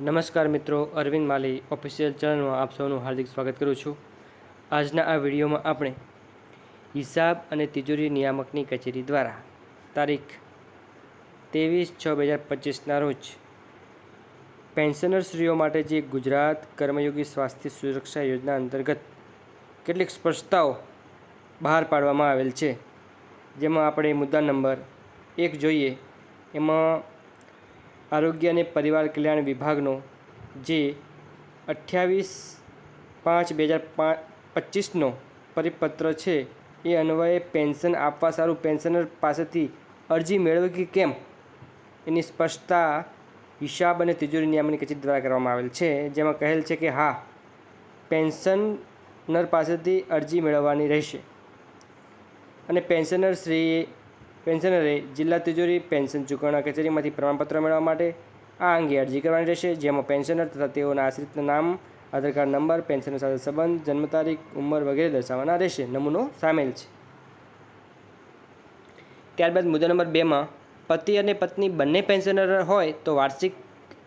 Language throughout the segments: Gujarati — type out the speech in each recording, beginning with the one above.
નમસ્કાર મિત્રો, અરવિંદ માલી ઓફિશિયલ ચેનલમાં આપ સૌનું હાર્દિક સ્વાગત કરું છું. આજના આ વિડીયોમાં આપણે હિસાબ અને તિજોરી નિયામકની કચેરી દ્વારા તારીખ ત્રેવીસ છ બે હજાર પચીસના રોજ પેન્શનરશ્રીઓ માટે જે ગુજરાત કર્મયોગી સ્વાસ્થ્ય સુરક્ષા યોજના અંતર્ગત કેટલીક સ્પષ્ટતાઓ બહાર પાડવામાં આવેલ છે, જેમાં આપણે મુદ્દા નંબર એક જોઈએ. એમાં આરોગ્ય અને પરિવાર કલ્યાણ વિભાગનો, જે અઠ્યાવીસ પાંચ બે હજાર પચીસનો પરિપત્ર છે, એ અન્વયે પેન્શન આપવા સારું પેન્શનર પાસેથી અરજી મેળવી કે કેમ? એની સ્પષ્ટતા હિસાબ અને તિજોરી નિયામની કચેરી દ્વારા કરવામાં આવેલ છે, જેમાં કહેલ છે કે હા, પેન્શનર પાસેથી અરજી મેળવવાની રહેશે. અને પેન્શનર શ્રી પેન્શનરે જિલ્લા તિજોરી પેન્શન ચૂકવણા કચેરીમાંથી પ્રમાણપત્ર મેળવવા માટે આ અંગે અરજી કરવાની રહેશે, જેમાં પેન્શનર તથા તેઓના આશ્રિતના નામ, આધાર કાર્ડ નંબર, પેન્શનર સાથે સંબંધ, જન્મ તારીખ, ઉંમર વગેરે દર્શાવવાના રહેશે. નમૂનો સામેલ છે. ત્યારબાદ મુદ્દા નંબર બેમાં પતિ અને પત્ની બંને પેન્શનર હોય તો વાર્ષિક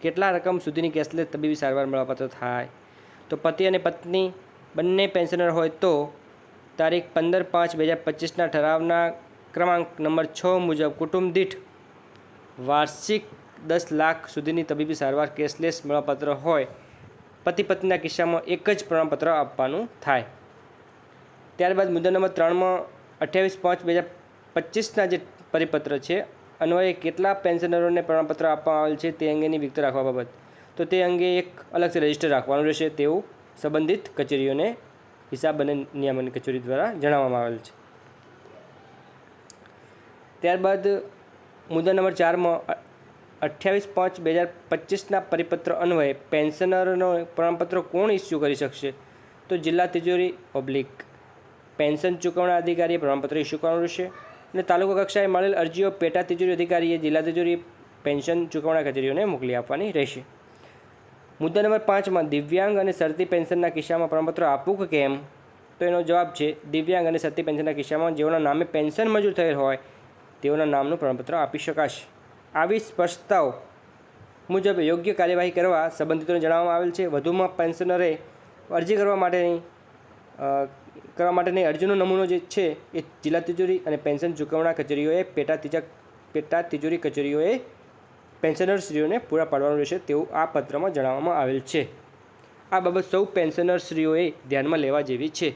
કેટલા રકમ સુધીની કેશલેસ તબીબી સારવાર મળવાપાત્ર થાય? તો પતિ અને પત્ની બંને પેન્શનર હોય તો તારીખ પંદર પાંચ બે હજાર પચીસના ઠરાવના ક્રમાંક નંબર છ મુજબ કુટુંબ દીઠ વાર્ષિક દસ લાખ સુધીની તબીબી સારવાર કેશલેસ પ્રમાણપત્ર હોય. પતિ પત્નીના કિસ્સામાં એક જ પ્રમાણપત્ર આપવાનું થાય. ત્યારબાદ મુદ્દા નંબર ત્રણમાં અઠ્યાવીસ પાંચ બે હજાર પચીસના જે પરિપત્ર છે, અન્વયે કેટલા પેન્શનરોને પ્રમાણપત્ર આપવામાં આવેલ છે તે અંગેની વિગત રાખવા બાબત. તો તે અંગે એક અલગથી રજિસ્ટર રાખવાનું રહેશે. તેવું સંબંધિત કચેરીઓને હિસાબ અને નિયામન કચેરી દ્વારા જણાવવામાં આવેલ છે. ત્યારબાદ મુદ્દા નંબર ચારમાં અઠ્યાવીસ પાંચ બે હજાર પચીસના પરિપત્ર અન્વયે પેન્શનરનો પ્રમાણપત્ર કોણ ઇસ્યુ કરી શકશે? તો જિલ્લા તિજોરી ઓબ્લિક. પેન્શન ચૂકવણા અધિકારીએ પ્રમાણપત્ર ઇસ્યુ કરવાનું રહેશે અને તાલુકા કક્ષાએ મળેલ અરજીઓ પેટા તિજોરી અધિકારીએ જિલ્લા તિજોરી પેન્શન ચૂકવણા કચેરીઓને મોકલી આપવાની રહેશે. મુદ્દા નંબર પાંચમાં, દિવ્યાંગ અને શરતી પેન્શનના કિસ્સામાં પ્રમાણપત્ર આપવું કે કેમ? તો એનો જવાબ છે, દિવ્યાંગ અને શરતી પેન્શનના કિસ્સામાં જેઓના નામે પેન્શન મંજૂર થયેલ હોય તેઓના નામનું પ્રમાણપત્ર આપી શકાશે. આવી સ્પષ્ટતાઓ મુજબ યોગ્ય કાર્યવાહી કરવા સંબંધિતોને જણાવવામાં આવેલ છે. વધુમાં પેન્શનરે અરજી કરવા માટેની કરવા માટેની અરજીનો નમૂનો જે છે એ જિલ્લા તિજોરી અને પેન્શન ચૂકવણા કચેરીઓએ, પેટા તિજક, પેટા તિજોરી કચેરીઓએ પેન્શનરશ્રીઓને પૂરા પાડવાનું રહેશે તેવું આ પત્રમાં જણાવવામાં આવેલ છે. આ બાબત સૌ પેન્શનરશ્રીઓએ ધ્યાનમાં લેવા જેવી છે.